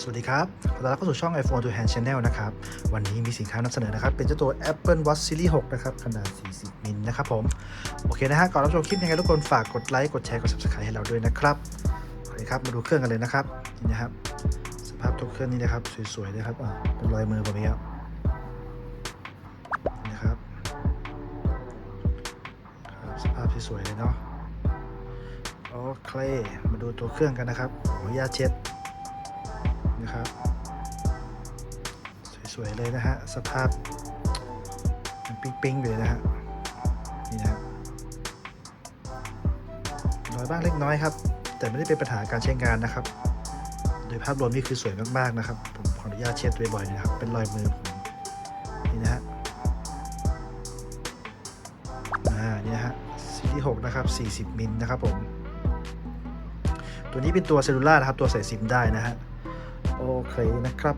สวัสดีครับขอต้อนรับเข้าสู่ช่อง iPhone to Hand Channel นะครับ วันนี้มีสินค้านำเสนอนะครับ เป็นเจ้าตัว Apple Watch Series 6 นะครับ ขนาด 40 มิลนะครับผม โอเคนะฮะ ก่อนรับชมคลิปยังไงทุกคนฝากกดไลค์ กดแชร์ กด Subscribe ให้เราด้วยนะครับโอเคครับ มาดูเครื่องกันเลยนะครับ นี่นะครับ สภาพตัวเครื่องนี้นะครับ สวยๆเลยครับอะเป็นรอยมือผมเองครับนี่นะครับครับ สภาพสวยๆเลยเนาะ โอเค มาดูตัวเครื่องกันนะครับขออนุญาตเช็ด นะครับ สวย ๆ เลยนะฮะ สภาพมันปิ๊ง ๆ เลยนะฮะ นี่นะฮะน้อยบ้างเล็กน้อยครับ แต่ไม่ได้เป็นปัญหาการใช้งานนะครับ โดยภาพรวมนี่คือสวยมาก ๆ นะครับ ผมขออนุญาตเช็ดบ่อยๆนะครับ เป็นรอยมือผมนี่นะฮะอ่านี่นะฮะซีรีส์6นะครับ 40 มิลนะครับผมตัวนี้เป็นตัวเซลลูล่านะครับ ตัวใส่ซิมได้นะฮะ โอเคนะครับ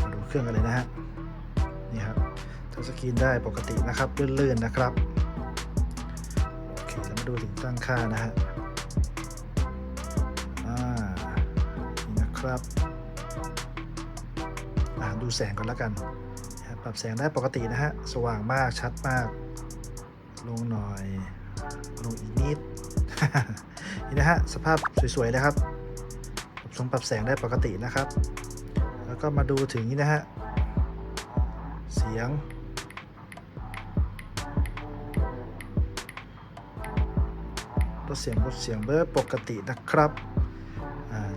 มาดูเครื่องกันเลยนะฮะนี่ครับทัชสกรีนได้ปกตินะครับลื่นๆนะครับโอเคแล้วมาดูถึงตั้งค่านะฮะอ่านี่นะครับอ่าดูแสงก่อนแล้วกันปรับแสงได้ปกตินะฮะสว่างมากชัดมาก ลงหน่อยลงอีกนิดนี่นะฮะสภาพสวยๆเลยครับ ทรงปรับแสงได้ปกตินะครับ แล้วก็มาดูถึงนี้นะฮะ เสียง ลดเสียงลดเสียงเบอร์ปกตินะครับ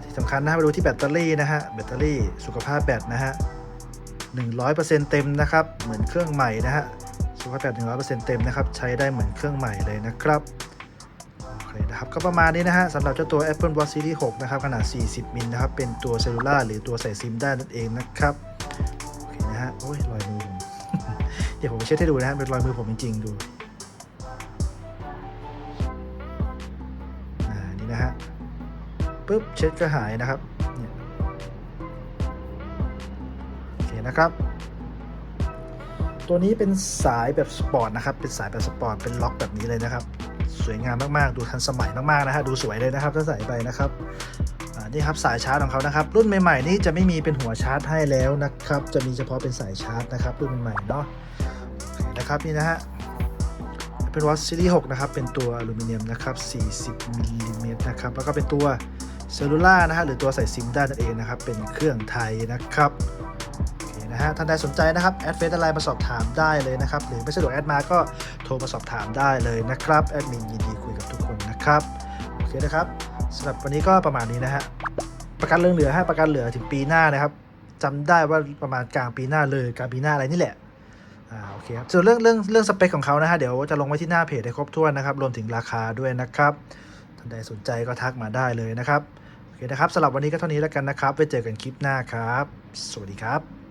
ที่สำคัญนะฮะมาดูที่แบตเตอรี่นะฮะ แบตเตอรี่สุขภาพแบตนะฮะ100%เต็มนะครับ เหมือนเครื่องใหม่นะฮะสุขภาพแบต100%เต็มนะครับ ใช้ได้เหมือนเครื่องใหม่เลยนะครับ โอเคนะครับก็ประมาณนี้นะฮะสำหรับเจ้าตัว Apple Watch Series 6นะครับขนาด 40 มิลนะครับเป็นตัวเซลลูล่าหรือตัวใส่ซิมได้นั่นเองนะครับโอเคนะฮะโอ้ยรอยมือผมเดี๋ยวผมเช็ดให้ดูนะฮะเป็นรอยมือผมจริงๆดูอ่านี่นะฮะปุ๊บเช็ดก็หายนะครับโอเคนะครับตัวนี้เป็นสายแบบสปอร์ตนะครับ เป็นสายแบบสปอร์ต เป็นล็อกแบบนี้เลยนะครับ สวยงามมากๆ ดูทันสมัยมากๆนะฮะดูสวยเลยนะครับถ้าใส่ไปนะครับนี่ครับสายชาร์จของเขานะครับ รุ่นใหม่ๆนี่จะไม่มีเป็นหัวชาร์จให้แล้วนะครับ จะมีเฉพาะเป็นสายชาร์จนะครับ รุ่นใหม่ๆเนาะนะครับนี่นะฮะเป็นวอตซีรีส์6นะครับ เป็นตัวอลูมิเนียมนะครับ 40มิลลิเมตรนะครับ แล้วก็เป็นตัวเซลลูล่านะฮะหรือตัวใส่ซิมได้นั่นเองนะครับ เป็นเครื่องไทยนะครับ นะฮะท่านใดสนใจนะครับแอดเฟซอะไรมาสอบถามได้เลยนะครับ หรือไม่สะดวกแอดมาก็โทรมาสอบถามได้เลยนะครับแอดมินยินดีคุยกับทุกคนนะครับโอเคนะครับสำหรับวันนี้ก็ประมาณนี้นะฮะประกันเรื่องเหลือให้ประกันเหลือถึงปีหน้านะครับจำได้ว่าประมาณกลางปีหน้าเลยกลางปีหน้าอะไรนี่แหละอ่าโอเคครับส่วนเรื่องเรื่องเรื่องสเปคของเขานะฮะเดี๋ยวจะลงไว้ที่หน้าเพจให้ครบถ้วนนะครับรวมถึงราคาด้วยนะครับท่านใดสนใจก็ทักมาได้เลยนะครับโอเคนะครับสำหรับวันนี้ก็เท่านี้แล้วกันนะครับ ไว้เจอกันคลิปหน้าครับ สวัสดีครับ